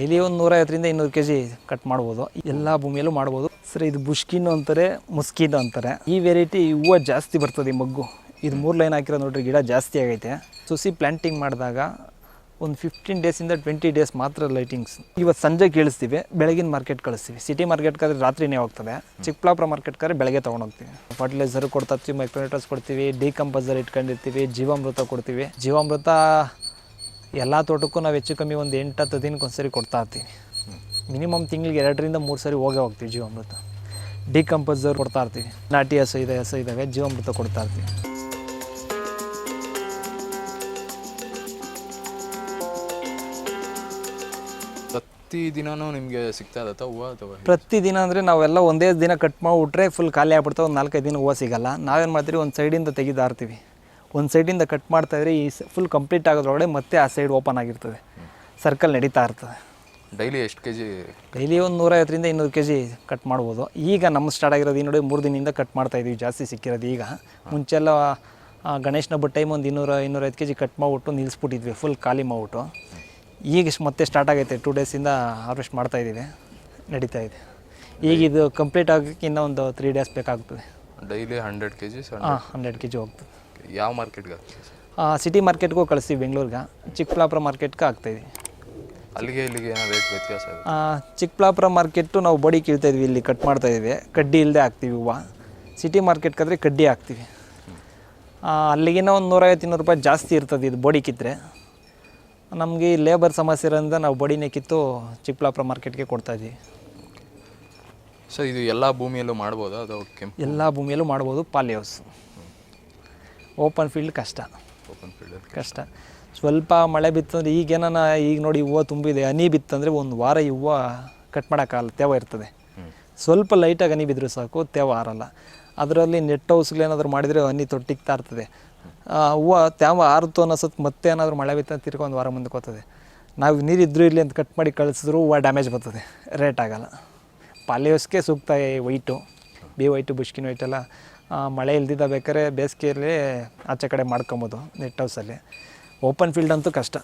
Daily ಒಂದು ನೂರ ಐವತ್ತರಿಂದ ಇನ್ನೂರು ಕೆ ಜಿ ಕಟ್ ಮಾಡ್ಬೋದು. ಎಲ್ಲ ಭೂಮಿಯಲ್ಲೂ ಮಾಡ್ಬೋದು. ಸರ್, ಇದು ಬುಷ್ಕಿನ್ ಅಂತಾರೆ ಮುಸ್ಕಿನ್ ಅಂತಾರೆ. ಈ ವೆರೈಟಿ ಹೂವು ಜಾಸ್ತಿ ಬರ್ತದೆ ಈ ಮಗ್ಗು. ಇದು ಮೂರು ಲೈನ್ ಹಾಕಿರೋ ನೋಡ್ರಿ, ಗಿಡ ಜಾಸ್ತಿ ಆಗೈತೆ. ಸುಸಿ ಪ್ಲಾಂಟಿಂಗ್ ಮಾಡಿದಾಗ ಒಂದು ಫಿಫ್ಟೀನ್ ಡೇಸಿಂದ ಟ್ವೆಂಟಿ ಡೇಸ್ ಮಾತ್ರ ಲೈಟಿಂಗ್ಸ್ ಇವತ್ತು ಸಂಜೆ ಕೇಳಿಸ್ತೀವಿ, ಬೆಳಗಿನ ಮಾರ್ಕೆಟ್ ಕಳಿಸ್ತೀವಿ. ಸಿಟಿ ಮಾರ್ಕೆಟ್ಗಾದ್ರೆ ರಾತ್ರಿನೇ ಹೋಗ್ತದೆ. ಚಿಕ್ಕಬಳ್ಳಾಪುರ ಮಾರ್ಕೆಟ್ಗಾದ್ರೆ ಬೆಳಗ್ಗೆ ತೊಗೊಂಡೋಗ್ತೀವಿ. ಫರ್ಟಿಲೈಸರ್ ಕೊಡ್ತಾ ಮೈಕ್ರೋನೇಟರ್ಸ್ ಕೊಡ್ತೀವಿ ಡಿಕಂಪೋಸರ್ ಇಟ್ಕೊಂಡಿರ್ತೀವಿ, ಜೀವಾಮೃತ ಕೊಡ್ತೀವಿ. ಜೀವಾಮೃತ ಎಲ್ಲ ತೋಟಕ್ಕೂ ನಾವು ಹೆಚ್ಚು ಕಮ್ಮಿ ಒಂದು ಎಂಟು ಹತ್ತು ದಿನಕ್ಕೆ ಒಂದ್ಸರಿ ಕೊಡ್ತಾ ಇರ್ತೀವಿ ಮಿನಿಮಮ್ ತಿಂಗಳಿಗೆ ಎರಡರಿಂದ ಮೂರು ಸರಿ ಹೋಗೇ ಹೋಗ್ತೀವಿ ಜೀವಾಮೃತ. ಡಿಕಂಪೋಸರ್ ಕೊಡ್ತಾ ಇರ್ತೀವಿ. ನಾಟಿ ಹಸು ಇದೆ ಹಸು ಇದ್ದಾವೆ ಜೀವಾಮೃತ ಕೊಡ್ತಾ ಇರ್ತೀವಿ. ಪ್ರತಿ ದಿನನೂ ನಿಮಗೆ ಸಿಗ್ತಾ ಇರತ್ತಾ ಹೂವು ಅಥವಾ ಪ್ರತಿದಿನ ಅಂದರೆ ನಾವೆಲ್ಲ ಒಂದೇ ದಿನ ಕಟ್ ಮಾಡಿಬಿಟ್ರೆ ಫುಲ್ ಖಾಲಿ ಆಗ್ಬಿಡ್ತಾವೆ ಒಂದು ನಾಲ್ಕೈದು ದಿನ ಹೂವು ಸಿಗಲ್ಲ. ನಾವೇನು ಮಾಡ್ತೀವಿ ಒಂದು ಸೈಡಿಂದ ಇಂದ ಆರ್ತೀವಿ ಒಂದು ಸೈಡಿಂದ ಕಟ್ ಮಾಡ್ತಾಯಿದ್ರೆ ಈ ಫುಲ್ ಕಂಪ್ಲೀಟ್ ಆಗೋದ್ರೊಳಗೆ ಮತ್ತೆ ಆ ಸೈಡ್ ಓಪನ್ ಆಗಿರ್ತದೆ. ಸರ್ಕಲ್ ನಡೀತಾ ಇರ್ತದೆ. ಡೈಲಿ ಎಷ್ಟು ಕೆ ಜಿ ಡೈಲಿ ಒಂದು ನೂರೈವತ್ತರಿಂದ ಇನ್ನೂರು ಕೆ ಜಿ ಕಟ್ ಮಾಡ್ಬೋದು. ಈಗ ನಮ್ಮ ಸ್ಟಾರ್ಟ್ ಆಗಿರೋದು ಈ ನೋಡಿ ಮೂರು ದಿನದಿಂದ ಕಟ್ ಮಾಡ್ತಾ ಇದೀವಿ ಜಾಸ್ತಿ ಸಿಕ್ಕಿರೋದು ಈಗ. ಮುಂಚೆಲ್ಲ ಗಣೇಶನ ಹಬ್ಬದ ಟೈಮ್ ಒಂದು ಇನ್ನೂರ ಇನ್ನೂರೈದು ಕೆ ಜಿ ಕಟ್ ಮಾಡಿಬಿಟ್ಟು ನಿಲ್ಲಿಸ್ಬಿಟ್ಟಿದ್ವಿ ಫುಲ್ ಖಾಲಿ ಮಾಡಿಬಿಟ್ಟು. ಈಗ ಮತ್ತೆ ಸ್ಟಾರ್ಟ್ ಆಗೈತೆ ಟೂ ಡೇಸಿಂದ ಹಾರ್ವೆಸ್ಟ್ ಮಾಡ್ತಾ ಇದ್ದೀವಿ ನಡೀತಾ ಇದೆ. ಈಗ ಇದು ಕಂಪ್ಲೀಟ್ ಆಗೋಕ್ಕಿಂತ ಒಂದು ತ್ರೀ ಡೇಸ್ ಬೇಕಾಗ್ತದೆ. ಡೈಲಿ ಹಂಡ್ರೆಡ್ ಕೆ ಜಿ ಹಾಂ ಹಂಡ್ರೆಡ್ ಕೆ ಜಿ ಹೋಗ್ತದೆ. ಯಾವ ಮಾರ್ಕೆಟ್ಗೆ ಹಾಕ್ತೀವಿ ಸಿಟಿ ಮಾರ್ಕೆಟ್ಗೂ ಕಳಿಸ್ತೀವಿ ಬೆಂಗಳೂರಿಗೆ. ಚಿಕ್ಕಬಳ್ಳಾಪುರ ಮಾರ್ಕೆಟ್ಗೆ ಹಾಕ್ತಾಯಿದ್ವಿ ಅಲ್ಲಿಗೆ ಇಲ್ಲಿಗೆ ಏನೋ ರೇಟ್ ವ್ಯತ್ಯಾಸ ಇದೆ? ಚಿಕ್ಕಬಳ್ಳಾಪುರ ಮಾರ್ಕೆಟು ನಾವು ಬಡಿ ಕೀಳ್ತಾ ಇದ್ವಿ ಇಲ್ಲಿ ಕಟ್ ಮಾಡ್ತಾ ಇದ್ವಿ. ಕಡ್ಡಿ ಇಲ್ಲದೆ ಹಾಕ್ತೀವಿ ಹೂವು. ಸಿಟಿ ಮಾರ್ಕೆಟ್ಗಾದ್ರೆ ಕಡ್ಡಿ ಹಾಕ್ತೀವಿ. ಆ, ಅಲ್ಲಿಗಿನ ಒಂದು ನೂರೈವತ್ತು ಇನ್ನೂರು ರೂಪಾಯಿ ಜಾಸ್ತಿ ಇರ್ತದೆ ಇದು ಬಡಿ ಕಿತ್ತರೆ ನಮಗೆ ಈ ಲೇಬರ್ ಸಮಸ್ಯೆ ಇರೋದ್ರಿಂದ ನಾವು ಬಡಿನೇ ಕಿತ್ತು ಚಿಕ್ಕಬಳ್ಳಾಪುರ ಮಾರ್ಕೆಟ್ಗೆ ಕೊಡ್ತಾ ಇದ್ದೀವಿ ಸರ್ ಇದು ಎಲ್ಲ ಭೂಮಿಯಲ್ಲೂ ಮಾಡ್ಬೋದು ಅದು ಕೆಂಪು? ಎಲ್ಲ ಭೂಮಿಯಲ್ಲೂ ಮಾಡ್ಬೋದು ಪಾಲಿ ಹೌಸ್ ಓಪನ್ ಫೀಲ್ಡ್ ಕಷ್ಟ. ಓಪನ್ ಫೀಲ್ಡ್ ಕಷ್ಟ. ಸ್ವಲ್ಪ ಮಳೆ ಬಿತ್ತಂದ್ರೆ ಈಗೇನ ಈಗ ನೋಡಿ ಹೂವು ತುಂಬಿದೆ ಹನಿ ಬಿತ್ತಂದರೆ ಒಂದು ವಾರ ಈ ಹೂವು ಕಟ್ ಮಾಡೋಕ್ಕಾಗಲ್ಲ ತೇವ ಇರ್ತದೆ. ಸ್ವಲ್ಪ ಲೈಟಾಗಿ ಹನಿ ಬಿದ್ದರೂ ಸಾಕು ತೇವ ಆರಲ್ಲ. ಅದರಲ್ಲಿ ನೆಟ್ ಹೌಸ್ಗಳೇನಾದರೂ ಮಾಡಿದರೆ ಹನಿ ತೊಟ್ಟಿಗ್ತಾ ಇರ್ತದೆ. ಹೂವು ತೇವ ಆರುತ್ತು ಅನ್ನೋಸತ್ ಮತ್ತೆ ಏನಾದರೂ ಮಳೆ ಬಿತ್ತ ತಿರ್ಗಿ ಒಂದು ವಾರ ಮುಂದಕ್ಕೆ ಹೋಗ್ತದೆ ನಾವು ನೀರು ಇದ್ದರೂ ಇರಲಿ ಅಂತ ಕಟ್ ಮಾಡಿ ಕಳಿಸಿದ್ರು ಹೂವು ಡ್ಯಾಮೇಜ್ ಬರ್ತದೆ ರೇಟ್ ಆಗಲ್ಲ. ಪಾಲಿಯೋಸ್ಗೆ ಸೂಕ್ತ ವೈಟು ಬಿ ವೈಟು ಬುಷ್ಕಿನ ವೈಟೆಲ್ಲ ಮಳೆ ಇಲ್ದಿದ್ದ ಬೇಕಾದ್ರೆ ಬೇಸಿಗೆಯಲ್ಲಿ ಆಚೆ ಕಡೆ ಮಾಡ್ಕೊಬೋದು ನೆಟ್ ಹೌಸಲ್ಲಿ. ಓಪನ್ ಫೀಲ್ಡ್ ಅಂತೂ ಕಷ್ಟ.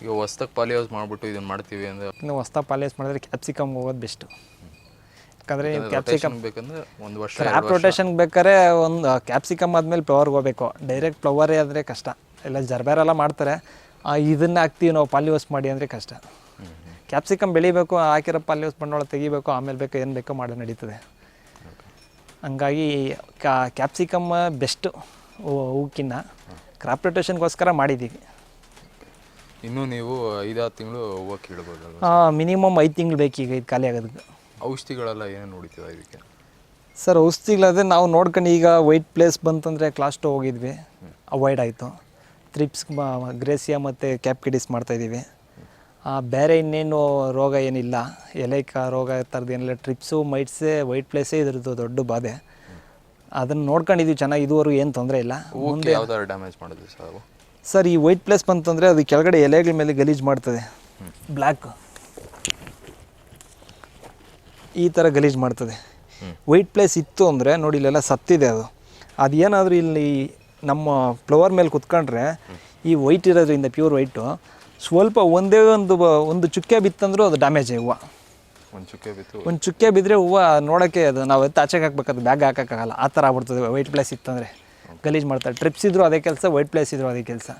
ಈಗ ಹೊಸ್ದಾಗಿ ಪಾಲಿ ಹೌಸ್ ಮಾಡ್ಬಿಟ್ಟು ಇದನ್ನು ಮಾಡ್ತೀವಿ ಅಂದ್ರೆ ಇನ್ನು ಹೊಸ್ತಾಗ ಪಾಲಿ ಹೌಸ್ ಮಾಡಿದ್ರೆ ಕ್ಯಾಪ್ಸಿಕಮ್ ಹೋಗೋದು ಬೆಸ್ಟು ಯಾಕಂದರೆ ಕ್ಯಾಪ್ಸಿಕಮ್ ಬೇಕಂದ್ರೆ ಒಂದು ವರ್ಷ ಕ್ರಾಪ್ ರೊಟೇಷನ್ಗೆ ಬೇಕಾದ್ರೆ ಒಂದು ಕ್ಯಾಪ್ಸಿಕಮ್ ಆದಮೇಲೆ ಫ್ಲವರ್ಗೆ ಹೋಗ್ಬೇಕು. ಡೈರೆಕ್ಟ್ ಫ್ಲವರೇ ಆದರೆ ಕಷ್ಟ. ಎಲ್ಲ ಜರ್ಬೇರೆಲ್ಲ ಮಾಡ್ತಾರೆ ಇದನ್ನು ಹಾಕ್ತೀವಿ ನಾವು ಪಾಲಿಯೋಸ್ ಮಾಡಿ ಅಂದರೆ ಕಷ್ಟ. ಕ್ಯಾಪ್ಸಿಕಮ್ ಬೆಳಿಬೇಕು ಹಾಕಿರೋ ಪಾಲಿಯೋಸ್ ಬಂಡವಾಳ ತೆಗಿಬೇಕು ಆಮೇಲೆ ಬೇಕೋ ಏನು ಬೇಕೋ ಮಾಡಿ ನಡೀತದೆ. ಹಂಗಾಗಿ ಕ್ಯಾಪ್ಸಿಕಮ್ ಬೆಸ್ಟು ಹೂಕಿನ್ನ ಕ್ರಾಪ್ ರೊಟೇಷನ್ಗೋಸ್ಕರ ಮಾಡಿದ್ದೀವಿ. ಇನ್ನೂ ನೀವು ಐದಾರು ತಿಂಗಳು ಹೂವಕ್ಕೆ ಇಡ್ಬೋದು ಹಾಂ ಮಿನಿಮಮ್ ಐದು ತಿಂಗಳು ಬೇಕು ಈಗ ಇದು ಖಾಲಿ ಆಗೋದಕ್ಕೆ. ಔಷಧಿಗಳೆಲ್ಲ ಏನೇನು ನೋಡಿತೀವ ಇದಕ್ಕೆ? ಸರ್ ಔಷಧಿಗಳಾದರೆ ನಾವು ನೋಡ್ಕೊಂಡು ಈಗ ವೈಟ್ ಪ್ಲೇಸ್ ಬಂತಂದರೆ ಕ್ಲಾಸ್ಟು ಹೋಗಿದ್ವಿ. ಅವಾಯ್ಡ್ ಆಯಿತು. ಥ್ರಿಪ್ಸ್ ಗ್ರೇಸಿಯಾ ಮತ್ತು ಕ್ಯಾಪ್ಕಿಡಿಸ್ ಮಾಡ್ತಾಯಿದ್ದೀವಿ ಬೇರೆ ಇನ್ನೇನು ರೋಗ ಏನಿಲ್ಲ. ಎಲೆಕ ರೋಗ ಥರದ್ದು ಏನಿಲ್ಲ. ಟ್ರಿಪ್ಸು ಮೈಟ್ಸೇ ವೈಟ್ ಪ್ಲೇಸೇ ಇದ್ರದ್ದು ದೊಡ್ಡ ಬಾಧೆ. ಅದನ್ನು ನೋಡ್ಕೊಂಡಿದ್ದೀವಿ ಚೆನ್ನಾಗಿ. ಇದುವರೆಗೂ ಏನು ತೊಂದರೆ ಇಲ್ಲ. ಮುಂದೆ ಯಾವ್ದಾದ್ರು ಡ್ಯಾಮೇಜ್ ಮಾಡಿದ್ವಿ ಸರ್ ಸರ್ ಈ ವೈಟ್ ಪ್ಲೇಸ್ ಬಂತಂದರೆ ಅದು ಕೆಳಗಡೆ ಎಲೆಗಳ ಮೇಲೆ ಗಲೀಜು ಮಾಡ್ತದೆ. ಬ್ಲ್ಯಾಕ್. ಈ ಥರ ಗಲೀಜು ಮಾಡ್ತದೆ. ವೈಟ್ ಪ್ಲೇಸ್ ಇತ್ತು ಅಂದರೆ ನೋಡಿ ಇಲ್ಲೆಲ್ಲ ಸತ್ತಿದೆ ಅದು. ಅದೇನಾದರೂ ಇಲ್ಲಿ ನಮ್ಮ ಫ್ಲವರ್ ಮೇಲೆ ಕುತ್ಕೊಂಡ್ರೆ ಈ ವೈಟ್ ಇರೋದ್ರಿಂದ ಪ್ಯೂರ್ ವೈಟು. ಸ್ವಲ್ಪ ಒಂದೇ ಒಂದು ಒಂದು ಚುಕ್ಕೆ ಬಿತ್ತಂದ್ರು ಅದು ಡ್ಯಾಮೇಜ್ ಹೂವು. ಒಂದು ಚುಕ್ಕೆ ಬಿತ್ತು. ಒಂದು ಚುಕ್ಕೆ ಬಿದ್ದರೆ ಹೂವು ನೋಡೋಕ್ಕೆ ಅದು ನಾವು ಎತ್ತ ಆಚೆಗೆ ಹಾಕ್ಬೇಕಾದ್ರೆ ಬ್ಯಾಗ್ ಹಾಕೋಕ್ಕಾಗಲ್ಲ. ಆ ಥರ ಆಗ್ಬಿಡ್ತದೆ. ವೈಟ್ ಪ್ಲೇಸ್ ಇತ್ತಂದರೆ ಗಲೀಜು ಮಾಡ್ತಾರೆ. ಟ್ರಿಪ್ಸ್ ಇದ್ದರೂ ಅದೇ ಕೆಲಸ ವೈಟ್ ಪ್ಲೇಸ್ ಇದ್ದರೂ ಅದೇ ಕೆಲಸ.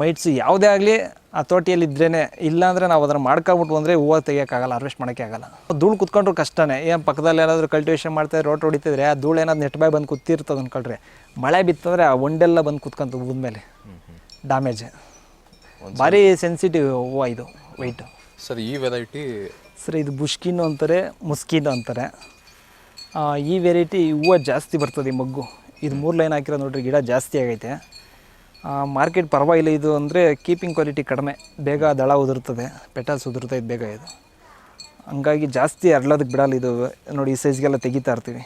ಮೈಟ್ಸ್ ಯಾವುದೇ ಆಗಲಿ ಆ ತೋಟಿಯಲ್ಲಿ ಇದ್ರೇ ಇಲ್ಲಾಂದರೆ ನಾವು ಅದನ್ನು ಮಾಡ್ಕೊಂಬಿಟ್ಟು ಅಂದರೆ ಹೂವು ತೆಗಿಯೋಕ್ಕಾಗಲ್ಲ ಹಾರ್ವೆಸ್ಟ್ ಮಾಡೋಕ್ಕೆ ಆಗಲ್ಲ. ಧೂಳು ಕುತ್ಕೊಂಡ್ರು ಕಷ್ಟನೇ. ಏನು ಪಕ್ಕದಲ್ಲಿ ಏನಾದರೂ ಕಲ್ಟಿವೇಷನ್ ಮಾಡ್ತಾರೆ ರೋಟ್ ಹೊಡಿತಿದ್ರೆ ಆ ಧೂಳು ಏನಾದ್ರು ನೆಟ್ ಬಾಯ್ ಬಂದು ಕೂತಿರ್ತದೆ ಅಂದ್ಕೊಳ್ರಿ ಮಳೆ ಬಿತ್ತಂದರೆ ಆ ಒಂಡೆಲ್ಲ ಬಂದು ಕುತ್ಕೊಂತ ಮೇಲೆ ಡ್ಯಾಮೇಜ್ ಭಾರಿ ಸೆನ್ಸಿಟಿವ್ ಹೂವು ಇದು ವೈಟು ಸರ್ ಈ ವೆರೈಟಿ ಸರ್ ಇದು ಬುಷ್ಕಿನು ಅಂತಾರೆ ಮುಸ್ಕಿನು ಅಂತಾರೆ. ಈ ವೆರೈಟಿ ಹೂವು ಜಾಸ್ತಿ ಬರ್ತದೆ ಈ ಮಗ್ಗು. ಇದು ಮೂರು ಲೈನ್ ಹಾಕಿರೋ ನೋಡ್ರಿ ಗಿಡ ಜಾಸ್ತಿ ಆಗೈತೆ. ಮಾರ್ಕೆಟ್ ಪರವಾಗಿಲ್ಲ ಇದು ಅಂದರೆ ಕೀಪಿಂಗ್ ಕ್ವಾಲಿಟಿ ಕಡಿಮೆ. ಬೇಗ ದಳ ಉದುರ್ತದೆ ಪೆಟಲ್ಸ್ ಉದುರ್ತೈತೆ ಬೇಗ ಇದು. ಹಂಗಾಗಿ ಜಾಸ್ತಿ ಅರಳೋದಕ್ಕೆ ಬಿಡಲ್ಲ ಇದು. ನೋಡಿ ಈ ಸೈಜ್ಗೆಲ್ಲ ತೆಗಿತಾ ಇರ್ತೀವಿ.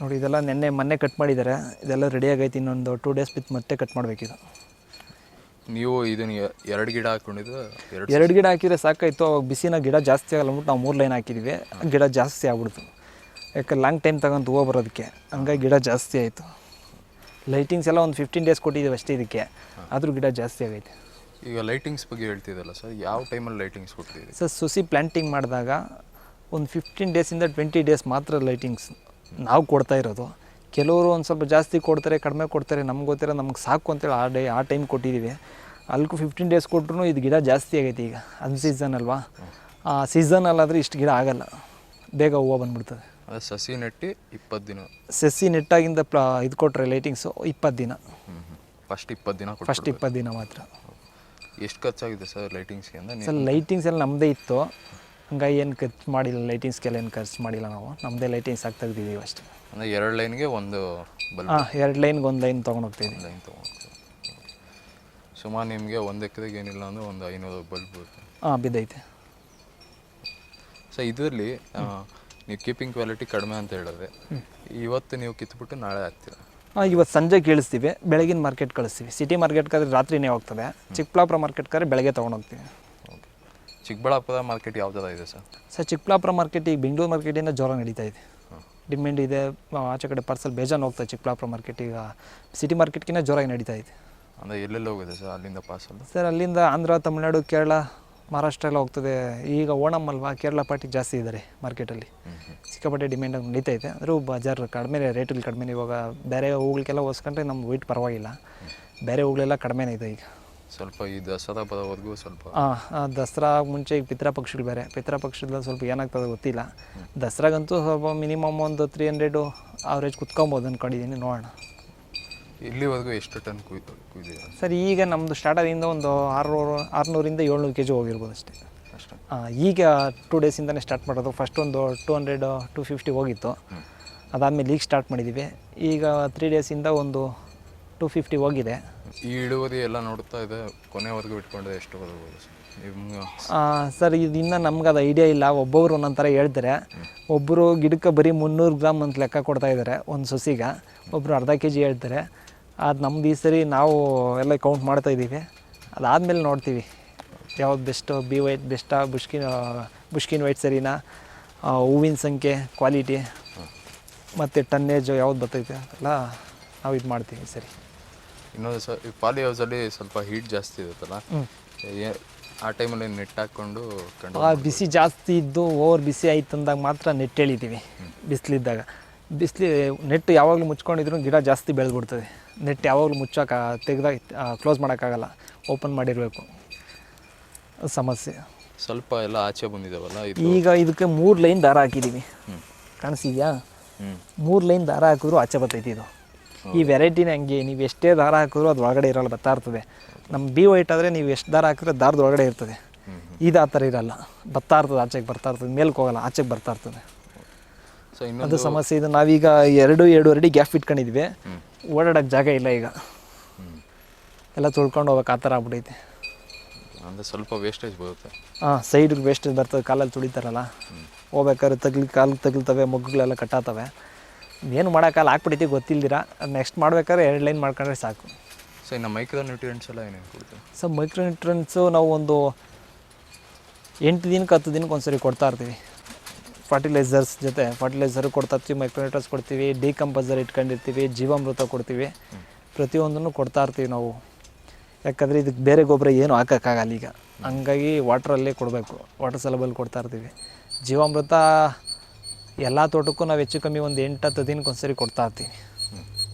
ನೋಡಿ ಇದೆಲ್ಲ ನೆನ್ನೆ ಮೊನ್ನೆ ಕಟ್ ಮಾಡಿದ್ದಾರೆ. ಇದೆಲ್ಲ ರೆಡಿ ಆಗೈತೆ ಇನ್ನೊಂದು ಟೂ ಡೇಸ್ ಬಿತ್ತು ಮತ್ತೆ ಕಟ್ ಮಾಡಬೇಕಿದು. ನೀವು ಇದನ್ನ ಎ- ಎರಡು ಗಿಡ ಹಾಕೊಂಡಿದ್ದು ಎರಡು ಎರಡು ಗಿಡ ಹಾಕಿದ್ರೆ ಸಾಕಾಯಿತು. ಅವಾಗ ಬಿಸಿನ ಗಿಡ ಜಾಸ್ತಿ ಆಗಲ್ಲ ಅಂದ್ಬಿಟ್ಟು ನಾವು ಮೂರು ಲೈನ್ ಹಾಕಿದ್ವಿ. ಗಿಡ ಜಾಸ್ತಿ ಆಗ್ಬಿಡ್ತು. ಯಾಕೆ ಲಾಂಗ್ ಟೈಮ್ ತಗೊಂಡು ಹೂವು ಬರೋದಕ್ಕೆ. ಹಂಗಾಗಿ ಗಿಡ ಜಾಸ್ತಿ ಆಯಿತು. ಲೈಟಿಂಗ್ಸ್ ಎಲ್ಲ ಒಂದು ಫಿಫ್ಟೀನ್ ಡೇಸ್ ಕೊಟ್ಟಿದ್ದೀವಿ ಅಷ್ಟೇ ಇದಕ್ಕೆ. ಆದರೂ ಗಿಡ ಜಾಸ್ತಿ ಆಗೈತೆ. ಈಗ ಲೈಟಿಂಗ್ಸ್ ಬಗ್ಗೆ ಹೇಳ್ತಿದ್ದಲ್ಲ ಸರ್ ಯಾವ ಟೈಮಲ್ಲಿ ಲೈಟಿಂಗ್ಸ್ ಕೊಟ್ಟಿದ್ದೀವಿ ಸರ್ ಸುಸಿ ಪ್ಲ್ಯಾಂಟಿಂಗ್ ಮಾಡಿದಾಗ ಒಂದು ಫಿಫ್ಟೀನ್ ಡೇಸಿಂದ ಟ್ವೆಂಟಿ ಡೇಸ್ ಮಾತ್ರ ಲೈಟಿಂಗ್ಸ್ ನಾವು ಕೊಡ್ತಾ ಇರೋದು. ಕೆಲವರು ಒಂದು ಸ್ವಲ್ಪ ಜಾಸ್ತಿ ಕೊಡ್ತಾರೆ ಕಡಿಮೆ ಕೊಡ್ತಾರೆ ನಮ್ಗೆ ಗೊತ್ತಿರೋ ನಮ್ಗೆ ಸಾಕು ಅಂತೇಳಿ ಆ ಡೇ ಆ ಟೈಮ್ ಕೊಟ್ಟಿದ್ದೀವಿ ಅಲ್ಗೂ ಫಿಫ್ಟೀನ್ ಡೇಸ್ ಕೊಟ್ರು ಇದು ಗಿಡ ಜಾಸ್ತಿ ಆಗೈತೆ ಈಗ ಅನ್ ಸೀಸನ್ ಅಲ್ವಾ? ಆ ಸೀಸನಲ್ಲಾದರೆ ಇಷ್ಟು ಗಿಡ ಆಗಲ್ಲ. ಬೇಗ ಹೂವು ಬಂದ್ಬಿಡ್ತದೆ. ಅದು ಸಸಿ ನೆಟ್ಟಿ ಇಪ್ಪತ್ತು ದಿನ. ಸಸಿ ನೆಟ್ಟಾಗಿಂದ ಪ್ಲ ಇದು ಕೊಟ್ಟರೆ ಲೈಟಿಂಗ್ಸು ಇಪ್ಪತ್ತು ದಿನ. ಫಸ್ಟ್ ಇಪ್ಪತ್ತು ದಿನ ಫಸ್ಟ್ ಇಪ್ಪತ್ತು ದಿನ ಮಾತ್ರ. ಎಷ್ಟು ಖರ್ಚಾಗಿದೆ ಸರ್ ಲೈಟಿಂಗ್ಸ್ಗೆ ಸರ್ ಲೈಟಿಂಗ್ಸ್ ಎಲ್ಲ ನಮ್ಮದೇ ಇತ್ತು. ಹಂಗಾಗಿ ಏನು ಖರ್ಚು ಮಾಡಿಲ್ಲ ಲೈಟಿಂಗ್ಸ್ಗೆಲ್ಲ ಏನು ಖರ್ಚು ಮಾಡಿಲ್ಲ ನಾವು. ನಮ್ಮದೇ ಲೈಟಿಂಗ್ಸ್ ಹಾಕಿ ತೆಗ್ದಿದ್ದೀವಿ ಅಷ್ಟೇ. ಅಂದರೆ ಎರಡು ಲೈನ್ಗೆ ಒಂದು ಬಲ್ಬ್. ಹಾಂ ಎರಡು ಲೈನ್ಗೆ ಒಂದು ಲೈನ್ ತೊಗೊಂಡೋಗ್ತೀವಿ ಲೈನ್ ತೊಗೊಂಡ್ತೀವಿ ಸುಮಾರು ನಿಮಗೆ ಒಂದು ಎಕ್ಕದಾಗ ಏನಿಲ್ಲ ಅಂದರೆ ಒಂದು ಐನೂರು ಬಲ್ಬ್ ಬರುತ್ತೆ. ಹಾಂ ಬಿದ್ದೈತೆ. ಸೊ ಇದರಲ್ಲಿ ನೀವು ಕೀಪಿಂಗ್ ಕ್ವಾಲಿಟಿ ಕಡಿಮೆ ಅಂತ ಹೇಳಿದ್ರೆ ಇವತ್ತು ನೀವು ಕಿತ್ಬಿಟ್ಟು ನಾಳೆ ಹಾಕ್ತೀರಾ? ಹಾಂ ಇವತ್ತು ಸಂಜೆ ಕೇಳಿಸ್ತೀವಿ. ಬೆಳಗಿನ ಮಾರ್ಕೆಟ್ ಕಳಿಸ್ತೀವಿ. ಸಿಟಿ ಮಾರ್ಕೆಟ್ಗಾದ್ರೆ ರಾತ್ರಿನೇ ಹೋಗ್ತದೆ. ಚಿಕ್ಕಬಳ್ಳಾಪುರ ಮಾರ್ಕೆಟ್ಗಾದ್ರೆ ಬೆಳಗ್ಗೆ ತೊಗೊಂಡೋಗ್ತೀವಿ ಚಿಕ್ಕಬಳ್ಳಾಪುರ ಮಾರ್ಕೆಟ್ ಯಾವ ಥರ ಇದೆ ಸರ್ ಸರ್ ಚಿಕ್ಕಬಳ್ಳಾಪುರ ಮಾರ್ಕೆಟ್ ಈಗ ಬೆಂಗಳೂರು ಮಾರ್ಕೆಟಿಂದ ಜ್ವರ ನಡೀತಾ ಇದೆ. ಡಿಮ್ಯಾಂಡ್ ಇದೆ. ಆಚೆ ಕಡೆ ಪಾರ್ಸಲ್ ಬೇಜಾನ್ ಹೋಗ್ತಾ ಚಿಕ್ಕಬಳ್ಳಾಪುರ ಮಾರ್ಕೆಟ್ ಈಗ ಸಿಟಿ ಮಾರ್ಕೆಟ್ಗಿಂತ ಜೋರಾಗಿ ನಡೀತಾ ಇದೆ. ಅಂದರೆ ಎಲ್ಲೆಲ್ಲಿ ಹೋಗಿದೆ ಸರ್ ಅಲ್ಲಿಂದ ಪಾರ್ಸಲ್ ಸರ್ ಅಲ್ಲಿಂದ ಆಂಧ್ರ ತಮಿಳ್ನಾಡು ಕೇರಳ ಮಹಾರಾಷ್ಟ್ರ ಎಲ್ಲ ಹೋಗ್ತದೆ. ಈಗ ಓಣಮ್ ಅಲ್ವಾ ಕೇರಳ ಪಾರ್ಟಿ ಜಾಸ್ತಿ ಇದ್ದಾರೆ ಮಾರ್ಕೆಟಲ್ಲಿ ಸಿಕ್ಕಾಪಟ್ಟೆ ಡಿಮ್ಯಾಂಡ್ ನಡೀತಾ ಇದೆ. ಅಂದರೂ ಬಜಾರ್ ಕಡಿಮೆ ರೇಟಲ್ಲಿ ಕಡಿಮೆ ಇವಾಗ ಬೇರೆ ಹೂಗಳಿಗೆಲ್ಲ ಹೋಸ್ಕೊಂಡ್ರೆ ನಮ್ಮ ವೆಯ್ಟ್ ಪರವಾಗಿಲ್ಲ. ಬೇರೆ ಹೂಗಳೆಲ್ಲ ಕಡಿಮೆನೇ ಇದೆ ಈಗ. ಸ್ವಲ್ಪ ಈ ದಸರಾ ಬರೋವರೆಗೂ ಸ್ವಲ್ಪ ಹಾಂ ದಸರಾ ಮುಂಚೆ ಈಗ ಪಿತೃಪಕ್ಷಗಳು ಬೇರೆ. ಪಿತೃಪಕ್ಷದಲ್ಲಿ ಸ್ವಲ್ಪ ಏನಾಗ್ತದೆ ಗೊತ್ತಿಲ್ಲ. ದಸರಾಗಂತೂ ಸ್ವಲ್ಪ ಮಿನಿಮಮ್ ಒಂದು ತ್ರೀ ಹಂಡ್ರೆಡು ಆವ್ರೇಜ್ ಕುತ್ಕೊಬೋದು ಅಂದ್ಕೊಂಡಿದ್ದೀನಿ ನೋಡೋಣ. ಇಲ್ಲಿವರೆಗೂ ಎಷ್ಟು ಟನ್ ಕುಯ್ದಿದೆ? ಸರ್ ಈಗ ನಮ್ಮದು ಸ್ಟಾರ್ಟ್ ಆದಿಂದ ಒಂದು ಆರುನೂರು ಆರುನೂರಿಂದ ಏಳ್ನೂರು ಕೆ ಜಿ ಹೋಗಿರ್ಬೋದು ಅಷ್ಟೇ. ಅಷ್ಟೇ. ಈಗ ಟೂ ಡೇಸಿಂದನೇ ಸ್ಟಾರ್ಟ್ ಮಾಡೋದು. ಫಸ್ಟ್ ಒಂದು ಟೂ ಹಂಡ್ರೆಡ್ ಟು ಫಿಫ್ಟಿ ಹೋಗಿತ್ತು. ಅದಾದಮೇಲೆ ಈಗ ಸ್ಟಾರ್ಟ್ ಮಾಡಿದ್ದೀವಿ ಈಗ ತ್ರೀ ಡೇಸಿಂದ ಒಂದು ಟು ಫಿಫ್ಟಿ ಹೋಗಿದೆ. ಈ ಇಳುವರಿ ಎಲ್ಲ ನೋಡ್ತಾ ಇದೆ ಕೊನೆವರೆಗೂ ಇಟ್ಕೊಂಡ್ರೆ ಎಷ್ಟು ಬರ್ಬೋದು ಸರ್? ನಿಮ್ಗೆ ಸರ್ ಇದು ಇನ್ನೂ ನಮ್ಗೆ ಅದು ಐಡಿಯಾ ಇಲ್ಲ. ಒಬ್ಬೊಬ್ರು ಒಂದೊಂದು ಥರ ಹೇಳ್ತಾರೆ. ಒಬ್ಬರು ಗಿಡಕ್ಕೆ ಬರೀ ಮುನ್ನೂರು ಗ್ರಾಮ್ ಅಂತ ಲೆಕ್ಕ ಕೊಡ್ತಾ ಇದ್ದಾರೆ ಒಂದು ಸೊಸಿಗೆ. ಒಬ್ಬರು ಅರ್ಧ ಕೆ ಜಿ ಹೇಳ್ತಾರೆ. ಅದು ನಮ್ದು ಈ ಸರಿ ನಾವು ಎಲ್ಲ ಕೌಂಟ್ ಮಾಡ್ತಾ ಇದ್ದೀವಿ. ಅದಾದಮೇಲೆ ನೋಡ್ತೀವಿ. ಯಾವ್ದು ಬೆಸ್ಟು ಬಿ ವೈಟ್ ಬೆಸ್ಟಾ ಬುಷ್ಕಿನ್ ಬುಷ್ಕಿನ್ ವೈಟ್ ಸರಿನಾ? ಹೂವಿನ ಸಂಖ್ಯೆ ಕ್ವಾಲಿಟಿ ಮತ್ತು ಟನ್ನೇಜು ಯಾವ್ದು ಬರ್ತೈತೆ ಎಲ್ಲ ನಾವು ಇದು ಮಾಡ್ತೀವಿ ಸರಿ. ಇನ್ನೊಂದು ಈ ಪಾಲಿ ಹೌಸಲ್ಲಿ ಸ್ವಲ್ಪ ಹೀಟ್ ಜಾಸ್ತಿ ಇರುತ್ತಲ್ಲ ಏ- ಆ ಟೈಮಲ್ಲಿ ನೆಟ್ ಹಾಕ್ಕೊಂಡು ಕಂಡು ಆ ಬಿಸಿ ಜಾಸ್ತಿ ಇದ್ದು ಓವರ್ ಬಿಸಿ ಆಯ್ತು ಅಂದಾಗ ಮಾತ್ರ ನೆಟ್ ಎಳಿತೀವಿ ಬಿಸಿಲಿದ್ದಾಗ. ಬಿಸಿಲಿ ನೆಟ್ ಯಾವಾಗಲೂ ಮುಚ್ಕೊಂಡಿದ್ರು ಗಿಡ ಜಾಸ್ತಿ ಬೆಳೆದ್ಬಿಡ್ತದೆ. ನೆಟ್ ಯಾವಾಗಲೂ ಮುಚ್ಚೋಕೆ ತೆಗ್ದಾಗ ಕ್ಲೋಸ್ ಮಾಡೋಕ್ಕಾಗಲ್ಲ. ಓಪನ್ ಮಾಡಿರಬೇಕು. ಸಮಸ್ಯೆ. ಸ್ವಲ್ಪ ಎಲ್ಲ ಆಚೆ ಬಂದಿದ್ದಾವಲ್ಲ ಇದು? ಈಗ ಇದಕ್ಕೆ ಮೂರು ಲೈನ್ ದಾರ ಹಾಕಿದ್ದೀವಿ ಕಾಣಿಸಿದ್ಯಾ? ಹ್ಞೂ ಮೂರು ಲೈನ್ ದಾರ ಹಾಕಿದ್ರು ಆಚೆ ಬರ್ತೈತಿ ಇದು. ಈ ವೆರೈಟಿನ ಹಂಗೆ ನೀವು ಎಷ್ಟೇ ದಾರ ಹಾಕಿದ್ರು ಅದು ಒಳಗಡೆ ಇರಲ್ಲ ಬರ್ತಾ ಇರ್ತದೆ ನಮ್ಮ ಬಿ ವೈಟ್ ಆದರೆ ನೀವು ಎಷ್ಟು ದಾರ ಹಾಕಿದ್ರೆ ದಾರದ ಒಳಗಡೆ ಇರ್ತದೆ. ಇದು ಆ ಥರ ಇರಲ್ಲ. ಬತ್ತಾ ಇರ್ತದೆ ಆಚೆಗೆ ಬರ್ತಾ ಇರ್ತದೆ ಮೇಲ್ಗೆ ಹೋಗಲ್ಲ ಆಚೆಗೆ ಬರ್ತಾ ಇರ್ತದೆ. ಅದು ಸಮಸ್ಯೆ. ಇದು ನಾವೀಗ ಎರಡು ಎರಡೂವರೆ ಗ್ಯಾಪ್ ಇಟ್ಕೊಂಡಿದ್ವಿ. ಓಡಾಡೋಕ್ಕೆ ಜಾಗ ಇಲ್ಲ ಈಗ. ಎಲ್ಲ ತೊಳ್ಕೊಂಡು ಹೋಗ್ಬೇಕು ಆ ಥರ ಆಗ್ಬಿಟ್ಟೈತೆ ಅಂದರೆ ಸ್ವಲ್ಪ ವೇಸ್ಟೇಜ್ ಬರುತ್ತೆ. ಹಾಂ ಸೈಡ್ಗೆ ವೇಸ್ಟೇಜ್ ಬರ್ತದೆ ಕಾಲಲ್ಲಿ ತುಳಿತಾರಲ್ಲ. ಹೋಗ್ಬೇಕಾದ್ರೆ ತಗ್ಲಿ ಕಾಲು ತಗ್ಲ್ತವೆ ಮಗ್ಗುಗಳೆಲ್ಲ ಕಟ್ಟಾತವೆ. ಏನು ಮಾಡೋಕ್ಕಲ್ಲ ಹಾಕ್ಬಿಟ್ಟಿದ್ದೀವಿ ಗೊತ್ತಿಲ್ದಿರ? ನೆಕ್ಸ್ಟ್ ಮಾಡ್ಬೇಕಾದ್ರೆ ಎರಡು ಲೈನ್ ಮಾಡ್ಕೊಂಡ್ರೆ ಸಾಕು. ಸೊ ಇನ್ನು ಮೈಕ್ರೋ ನ್ಯೂಟ್ರಿಯೆಂಟ್ಸ್ ಎಲ್ಲ ಏನೇನು ಕೊಡ್ತೀವಿ ಸೊ ಮೈಕ್ರೋನ್ಯೂಟ್ರೆನ್ಸು ನಾವು ಒಂದು ಎಂಟು ದಿನಕ್ಕೆ ಹತ್ತು ದಿನಕ್ಕೆ ಒಂದ್ಸರಿ ಕೊಡ್ತಾ ಇರ್ತೀವಿ. ಫರ್ಟಿಲೈಸರ್ಸ್ ಜೊತೆ ಫರ್ಟಿಲೈಸರ್ ಕೊಡ್ತಾ ಇರ್ತೀವಿ ಮೈಕ್ರೋನ್ಯೂಟ್ರನ್ಸ್ ಕೊಡ್ತೀವಿ ಡಿಕಂಪೋಸರ್ ಇಟ್ಕೊಂಡಿರ್ತೀವಿ ಜೀವಾಮೃತ ಕೊಡ್ತೀವಿ. ಪ್ರತಿಯೊಂದನ್ನು ಕೊಡ್ತಾ ಇರ್ತೀವಿ ನಾವು. ಯಾಕಂದರೆ ಇದಕ್ಕೆ ಬೇರೆ ಗೊಬ್ಬರ ಏನು ಹಾಕೋಕ್ಕಾಗಲ್ಲ ಈಗ. ಹಂಗಾಗಿ ವಾಟ್ರಲ್ಲೇ ಕೊಡಬೇಕು. ವಾಟರ್ ಸಲಬಲ್ಲಿ ಕೊಡ್ತಾ ಇರ್ತೀವಿ. ಜೀವಾಮೃತ ಎಲ್ಲ ತೋಟಕ್ಕೂ ನಾವು ಹೆಚ್ಚು ಕಮ್ಮಿ ಒಂದು ಎಂಟು ಹತ್ತು ದಿನಕ್ಕೆ ಒಂದ್ಸರಿ ಕೊಡ್ತಾ ಇರ್ತೀನಿ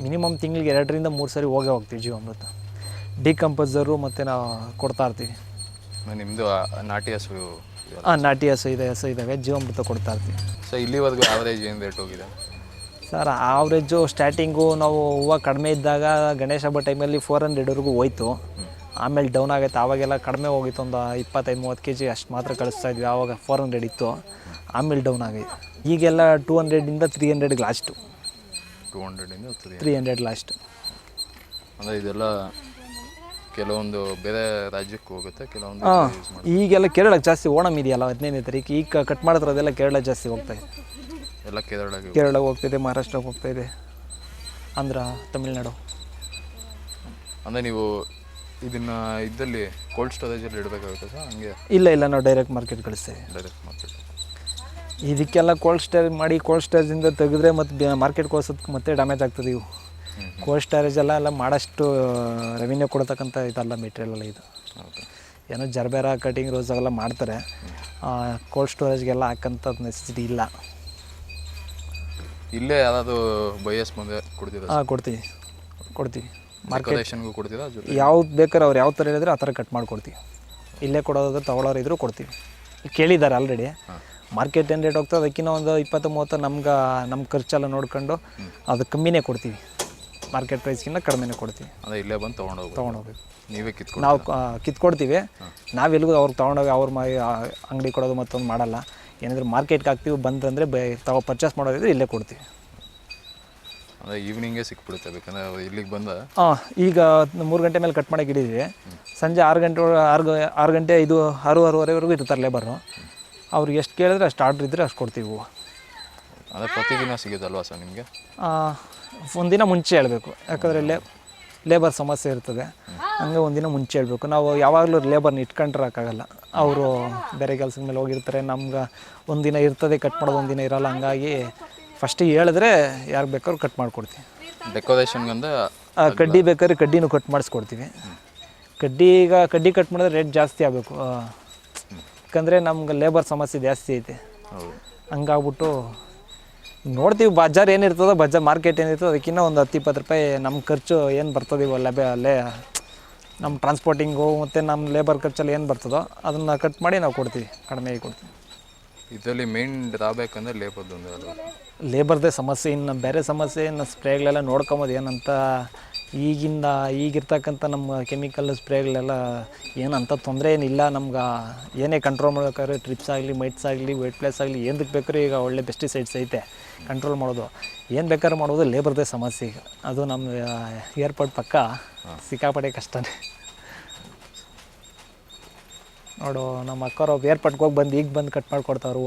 ಮಿನಿಮಮ್ ತಿಂಗಳಿಗೆ ಎರಡರಿಂದ ಮೂರು ಸರಿ ಹೋಗೇ ಹೋಗ್ತೀವಿ ಜೀವಾಮೃತ. ಡಿಕಂಪೋಸರು ಮತ್ತು ನಾವು ಕೊಡ್ತಾ ಇರ್ತೀವಿ. ನಿಮ್ಮದು ನಾಟಿ ಹಸು ಹಾಂ ನಾಟಿ ಹಸು ಇದೆ ಹಸು ಇದ್ದಾವೆ ಜೀವಾಮೃತ ಕೊಡ್ತಾ ಇರ್ತೀವಿ. ಸೊ ಇಲ್ಲಿವರೆಗೂ ಆವರೇಜ್ ಏನು ರೇಟ್ ಹೋಗಿದೆ? ಸರ್ ಆವ್ರೇಜು ಸ್ಟಾರ್ಟಿಂಗು ನಾವು ಹೂವು ಕಡಿಮೆ ಇದ್ದಾಗ ಗಣೇಶ ಹಬ್ಬ ಟೈಮಲ್ಲಿ ಫೋರ್ ಹಂಡ್ರೆಡ್ವರೆಗೂ ಹೋಯ್ತು. ಆಮೇಲೆ ಡೌನ್ ಆಗೈತೆ ಆವಾಗೆಲ್ಲ ಕಡಿಮೆ ಹೋಗಿತ್ತು ಒಂದು ಇಪ್ಪತ್ತೈದು ಮೂವತ್ತು ಕೆ ಜಿ ಅಷ್ಟು ಮಾತ್ರ ಕಳಿಸ್ತಾ ಇದ್ವಿ ಆವಾಗ ಫೋರ್ ಹಂಡ್ರೆಡ್ ಇತ್ತು. ಆಮೇಲೆ ಡೌನ್ ಆಗೈತೆ ಈಗೆಲ್ಲ ಟೂ ಹಂಡ್ರೆಡಿಂದ ತ್ರೀ ಹಂಡ್ರೆಡ್ಗೆ ಲಾಸ್ಟು ಟೂ ಹಂಡ್ರೆಡಿಂದ ತ್ರೀ ಹಂಡ್ರೆಡ್ ಲಾಸ್ಟು ಅಂದರೆ ಇದೆಲ್ಲ ಕೆಲವೊಂದು ಬೇರೆ ರಾಜ್ಯಕ್ಕೆ ಹೋಗುತ್ತೆ ಕೆಲವೊಂದು ಹಾಂ ಈಗೆಲ್ಲ ಕೇರಳಕ್ಕೆ ಜಾಸ್ತಿ ಓಣಮ್ ಇದೆಯಲ್ಲ ಹದಿನೈದನೇ ತಾರೀಕು ಈಗ ಕಟ್ ಮಾಡಿದ್ರದೆಲ್ಲ ಕೇರಳ ಜಾಸ್ತಿ ಹೋಗ್ತಾ ಇದೆ. ಎಲ್ಲ ಕೇರಳ ಕೇರಳಕ್ಕೆ ಹೋಗ್ತಿದೆ ಮಹಾರಾಷ್ಟ್ರಕ್ಕೆ ಹೋಗ್ತಾ ಇದೆ ಆಂಧ್ರ ತಮಿಳ್ನಾಡು. ಅಂದರೆ ನೀವು ಇದನ್ನ ಇದ್ದಲ್ಲಿ ಕೋಲ್ಡ್ ಸ್ಟೋರೇಜಲ್ಲಿ ಇಡಬೇಕಾಗುತ್ತೆ ಸರ್ ಹಂಗೆ? ಇಲ್ಲ ಇಲ್ಲ ನಾವು ಡೈರೆಕ್ಟ್ ಮಾರ್ಕೆಟ್ ಕಳಿಸ್ತೇವೆ. ಡೈರೆಕ್ಟ್ ಮಾರ್ಕೆಟ್ ಇದಕ್ಕೆಲ್ಲ ಕೋಲ್ಡ್ ಸ್ಟೋರೇಜ್ ಮಾಡಿ ಕೋಲ್ಡ್ ಸ್ಟೋರೇಜಿಂದ ತೆಗೆದ್ರೆ ಮತ್ತು ಮಾರ್ಕೆಟ್ ಕೋಸೋದಕ್ಕೆ ಮತ್ತೆ ಡ್ಯಾಮೇಜ್ ಆಗ್ತದೆ ಇವು. ಕೋಲ್ಡ್ ಸ್ಟೋರೇಜ್ ಎಲ್ಲ ಎಲ್ಲ ಮಾಡಷ್ಟು ರೆವಿನ್ಯೂ ಕೊಡ್ತಕ್ಕಂಥ ಇದಲ್ಲ ಮೆಟೀರಿಯಲ್ ಎಲ್ಲ ಇದು. ಏನೋ ಜರ್ಬೇರ ಕಟಿಂಗ್ ರೋಸ್ ಅವೆಲ್ಲ ಮಾಡ್ತಾರೆ. ಕೋಲ್ಡ್ ಸ್ಟೋರೇಜ್ಗೆಲ್ಲ ಹಾಕಂಥ ನೆಸೆಸಿಟಿ ಇಲ್ಲ. ಇಲ್ಲೇ ಯಾವ್ದಾದ್ರು ಬಯಸ್ ಮುಂದೆ ಕೊಡ್ತೀವಿ ಹಾಂ ಕೊಡ್ತೀವಿ. ಕೊಡ್ತೀವಿ. ಮಾರ್ಕೆಟೇಷನ್ಗೂ ಜೊತೆ ಯಾವ್ದು ಬೇಕಾದ್ರೆ ಅವ್ರು ಯಾವ ಥರ ಹೇಳಿದ್ರೆ ಆ ಥರ ಕಟ್ ಮಾಡಿಕೊಡ್ತೀವಿ. ಇಲ್ಲೇ ಕೊಡೋದಾದ್ರೆ ತಗೊಳ್ಳೋರು ಇದ್ರೂ ಕೊಡ್ತೀವಿ. ಕೇಳಿದ್ದಾರೆ ಆಲ್ರೆಡಿ ಮಾರ್ಕೆಟ್ ಏನು ರೇಟ್ ಹೋಗ್ತದೆ? ಅದಕ್ಕಿಂತ ಒಂದು ಇಪ್ಪತ್ತು ಮೂವತ್ತು ನಮ್ಗೆ ನಮ್ಮ ಖರ್ಚೆಲ್ಲ ನೋಡ್ಕೊಂಡು ಅದು ಕಮ್ಮಿನೇ ಕೊಡ್ತೀವಿ. ಮಾರ್ಕೆಟ್ ಪ್ರೈಸ್ಗಿಂತ ಕಡಿಮೆನೇ ಕೊಡ್ತೀವಿ. ಅದೇ ಇಲ್ಲೇ ಬಂದು ತೊಗೊಂಡೋಗ್ಬೋದು ತೊಗೊಂಡೋಗ್ಬೇಕು. ನೀವೇ ಕಿತ್ಕೊಂಡು ನಾವು ಆ, ಕಿತ್ಕೊಡ್ತೀವಿ. ನಾವೆಲ್ಗೂ ಅವ್ರಿಗೆ ತೊಗೊಂಡೋಗಿ ಅವ್ರ ಮೈ ಅಂಗಡಿ ಕೊಡೋದು ಮತ್ತೊಂದು ಮಾಡಲ್ಲ. ಏನಾದರೂ ಮಾರ್ಕೆಟ್ಗೆ ಹಾಕ್ತೀವಿ ಬಂತಂದರೆ ಬೈ ತಗೋ ಪರ್ಚೇಸ್ ಮಾಡೋದಿದ್ರೆ ಇಲ್ಲೇ ಕೊಡ್ತೀವಿ. ಅದೇ ಈವ್ನಿಂಗೇ ಸಿಕ್ಬಿಡುತ್ತೆ ಬೇಕಂದ್ರೆ ಅವ್ರು ಇಲ್ಲಿಗೆ ಬಂದ? ಹಾಂ ಈಗ ಮೂರು ಗಂಟೆ ಮೇಲೆ ಕಟ್ ಮಾಡೋಕೆ ಇಡಿದ್ವಿ ಸಂಜೆ ಆರು ಗಂಟೆ ಒಳ- ಆರು ಗ- ಆರು ಗಂಟೆ ಇದು ಆರು ಆರೂವರೆವರೆಗೂ ಇರ್ತಾರೆ ಲೇಬರು ಅವ್ರಿಗೆ ಎಷ್ಟು ಕೇಳಿದ್ರೆ ಅಷ್ಟು ಆರ್ಡ್ರ್ ಇದ್ದರೆ ಅಷ್ಟು ಕೊಡ್ತೀವಿ ಹೂವು. ಅದೇ ಪ್ರತಿದಿನ ಸಿಗುತ್ತಲ್ವಾ ಸರ್ ನಿಮಗೆ? ಒಂದಿನ ಮುಂಚೆ ಹೇಳಬೇಕು. ಯಾಕಂದರೆ ಲೇ ಲೇಬರ್ ಸಮಸ್ಯೆ ಇರ್ತದೆ. ಹಂಗೆ ಒಂದಿನ ಮುಂಚೆ ಹೇಳಬೇಕು. ನಾವು ಯಾವಾಗಲೂ ಲೇಬರ್ನ ಇಟ್ಕೊಂಡಿರೋಕ್ಕಾಗಲ್ಲ ಅವರು ಬೇರೆ ಕೆಲಸದ ಮೇಲೆ ಹೋಗಿರ್ತಾರೆ. ನಮ್ಗೆ ಒಂದಿನ ಇರ್ತದೆ ಕಟ್ ಮಾಡೋದು ಒಂದಿನ ಇರಲ್ಲ. ಹಂಗಾಗಿ ಫಸ್ಟಿಗೆ ಹೇಳಿದ್ರೆ ಯಾರು ಬೇಕಾದ್ರೂ ಕಟ್ ಮಾಡಿಕೊಡ್ತೀವಿ. ಡೆಕೋರೇಷನ್ಗೊಂದು ಕಡ್ಡಿ ಬೇಕಾದ್ರೆ ಕಡ್ಡಿನೂ ಕಟ್ ಮಾಡಿಸ್ಕೊಡ್ತೀವಿ. ಕಡ್ಡಿ ಈಗ ಕಡ್ಡಿ ಕಟ್ ಮಾಡಿದ್ರೆ ರೇಟ್ ಜಾಸ್ತಿ ಆಗಬೇಕು. ಯಾಕಂದರೆ ನಮ್ಗೆ ಲೇಬರ್ ಸಮಸ್ಯೆ ಜಾಸ್ತಿ ಐತೆ. ಹಂಗಾಗ್ಬಿಟ್ಟು ನೋಡ್ತೀವಿ ಬಜಾರ್ ಏನಿರ್ತದೋ ಬಜಾರ್ ಮಾರ್ಕೆಟ್ ಏನಿರ್ತದೋ ಅದಕ್ಕಿಂತ ಒಂದು ಹತ್ತು ಇಪ್ಪತ್ತು ರೂಪಾಯಿ ನಮ್ಮ ಖರ್ಚು ಏನು ಬರ್ತದೆ ಇವ ಲಭ್ಯ ಅಲ್ಲೇ ನಮ್ಮ ಟ್ರಾನ್ಸ್ಪೋರ್ಟಿಂಗು ಮತ್ತು ನಮ್ಮ ಲೇಬರ್ ಖರ್ಚಲ್ಲಿ ಏನು ಬರ್ತದೋ ಅದನ್ನು ಕಟ್ ಮಾಡಿ ನಾವು ಕೊಡ್ತೀವಿ ಕಡಿಮೆಗೆ ಕೊಡ್ತೀವಿ. ಇದರಲ್ಲಿ ಮೇನ್ ಡ್ರಾಬ್ಯಾಕಂದರೆ ಲೇಬರ್ದು ಲೇಬರ್ದೇ ಸಮಸ್ಯೆ ಇನ್ನು ಬೇರೆ ಸಮಸ್ಯೆ ಇನ್ನು ಸ್ಪ್ರೇಗಳೆಲ್ಲ ನೋಡ್ಕೊಂಬೋದು ಏನಂತ ಈಗಿಂದ ಈಗಿರ್ತಕ್ಕಂಥ ನಮ್ಮ ಕೆಮಿಕಲ್ ಸ್ಪ್ರೇಗಳೆಲ್ಲ ಏನಂತ ತೊಂದರೆ ಏನಿಲ್ಲ. ನಮ್ಗೆ ಏನೇ ಕಂಟ್ರೋಲ್ ಮಾಡ್ಬೇಕಾದ್ರೆ ಟ್ರಿಪ್ಸ್ ಆಗಲಿ ಮೈಟ್ಸ್ ಆಗಲಿ ವೈಟ್ ಪ್ಲೇಸ್ ಆಗಲಿ ಏನಕ್ಕೆ ಬೇಕಾದ್ರೆ ಈಗ ಒಳ್ಳೆ ಪೆಸ್ಟಿಸೈಡ್ಸ್ ಐತೆ ಕಂಟ್ರೋಲ್ ಮಾಡೋದು. ಏನು ಬೇಕಾದ್ರೆ ಮಾಡೋದು ಲೇಬರ್ದೇ ಸಮಸ್ಯೆ ಈಗ. ಅದು ನಮ್ಮ ಏರ್ಪೋರ್ಟ್ ಪಕ್ಕ ಸಿಕ್ಕಾಪಡೆ ಕಷ್ಟನೇ. ನೋಡು ನಮ್ಮ ಅಕ್ಕವ್ರು ಏರ್ಪೋರ್ಟ್ಗೆ ಹೋಗಿ ಬಂದು ಈಗ ಬಂದು ಕಟ್ ಮಾಡಿಕೊಡ್ತಾವ್ರು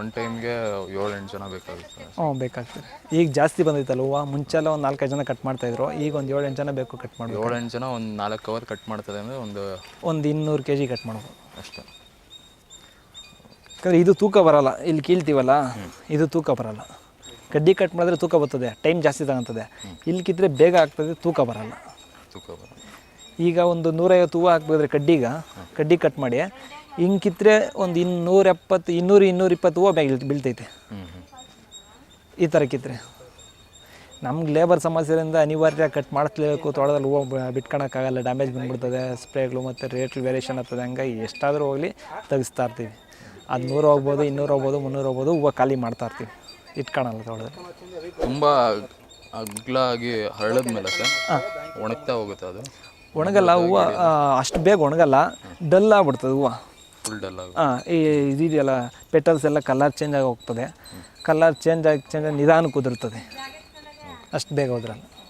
ಒನ್ ಟೈಮ್ಗೆ ಏಳು ಎಂಟು ಜನ ಬೇಕಾಗುತ್ತೆ. ಹ್ಞೂ ಬೇಕಾಗ್ತದೆ. ಈಗ ಜಾಸ್ತಿ ಬಂದೈತಲ್ಲ ಹೂವು? ಮುಂಚೆಲ್ಲ ಒಂದು ನಾಲ್ಕೈದು ಜನ ಕಟ್ ಮಾಡ್ತಾಯಿದ್ರು ಈಗ ಒಂದು ಏಳು ಎಂಟು ಜನ ಬೇಕು ಕಟ್ ಮಾಡಿ ಏಳು ಎಂಟು ಜನ ಒಂದು ನಾಲ್ಕು ಅವರ್ ಕಟ್ ಮಾಡ್ತದೆ ಅಂದರೆ ಒಂದು ಒಂದು ಇನ್ನೂರು ಕೆ ಜಿ ಕಟ್ ಮಾಡ್ಬೋದು. ಅಷ್ಟೇ. ಯಾಕಂದ್ರೆ ಇದು ತೂಕ ಬರಲ್ಲ. ಇಲ್ಲಿ ಕೀಳ್ತೀವಲ್ಲ? ಇದು ತೂಕ ಬರಲ್ಲ. ಕಡ್ಡಿ ಕಟ್ ಮಾಡಿದ್ರೆ ತೂಕ ಬರ್ತದೆ. ಟೈಮ್ ಜಾಸ್ತಿ ತಗೊಂತದೆ. ಇಲ್ಲಿ ಕಿದ್ರೆ ಬೇಗ ಆಗ್ತದೆ ತೂಕ ಬರಲ್ಲ. ತೂಕ ಬರೋದು ಈಗ ಒಂದು ನೂರೈವತ್ತು ಹೂವು ಹಾಕ್ಬೇಕಾದ್ರೆ ಕಡ್ಡಿಗ ಕಡ್ಡಿ ಕಟ್ ಮಾಡಿ ಹಿಂಗೆ ಕಿತ್ತರೆ ಒಂದು ಇನ್ನೂರ ಎಪ್ಪತ್ತು ಇನ್ನೂರು ಇನ್ನೂರ ಇಪ್ಪತ್ತು ಹೂವು ಬ್ಯಾಗ್ ಬೀಳ್ತೈತೆ. ಈ ಥರ ಕಿತ್ತರೆ ನಮ್ಗೆ ಲೇಬರ್ ಸಮಸ್ಯೆಯಿಂದ ಅನಿವಾರ್ಯ ಕಟ್ ಮಾಡಿಸ್ಲೇಬೇಕು. ತೋಟದಲ್ಲಿ ಹೂವು ಬಿಟ್ಕೊಳಕ್ಕಾಗಲ್ಲ ಡ್ಯಾಮೇಜ್ ಬಂದ್ಬಿಡ್ತದೆ. ಸ್ಪ್ರೇಗಳು ಮತ್ತು ರೇಟ್ ವೇರಿಯೇಷನ್ ಆಗ್ತದೆ. ಹಂಗಾಗಿ ಎಷ್ಟಾದರೂ ಹೋಗಲಿ ತೆಗಿಸ್ತಾ ಇರ್ತೀವಿ. ಅದು ನೂರು ಹೋಗ್ಬೋದು ಇನ್ನೂರು ಹೋಗ್ಬೋದು ಮುನ್ನೂರು ಹೋಗ್ಬೋದು ಹೂವು ಖಾಲಿ ಮಾಡ್ತಾ ಇರ್ತೀವಿ. ಇಟ್ಕೊಳಲ್ಲ ತೋಟದಲ್ಲಿ. ತುಂಬ ಅಗ್ಲಾಗಿ ಹರಳದ ಮೇಲೆ ಸರ್. ಒಣಗ್ತಾ ಹೋಗುತ್ತೆ ಅದು. ಒಣಗಲ್ಲ ಹೂವು ಅಷ್ಟು ಬೇಗ ಒಣಗಲ್ಲ. ಡಲ್ ಆಗ್ಬಿಡ್ತದೆ ಹೂವು. ಹಾಂ, ಈ ಇದೆಯಲ್ಲ ಪೆಟಲ್ಸ್ ಎಲ್ಲ ಕಲರ್ ಚೇಂಜ್ ಆಗಿ ಹೋಗ್ತದೆ. ಕಲರ್ ಚೇಂಜ್ ಆಗಿ ಚೇಂಜ್ ಆಗಿ ನಿಧಾನ ಕುದುರ್ತದೆ. ಅಷ್ಟು ಬೇಗ ಹೋದ್ರಲ್ಲ.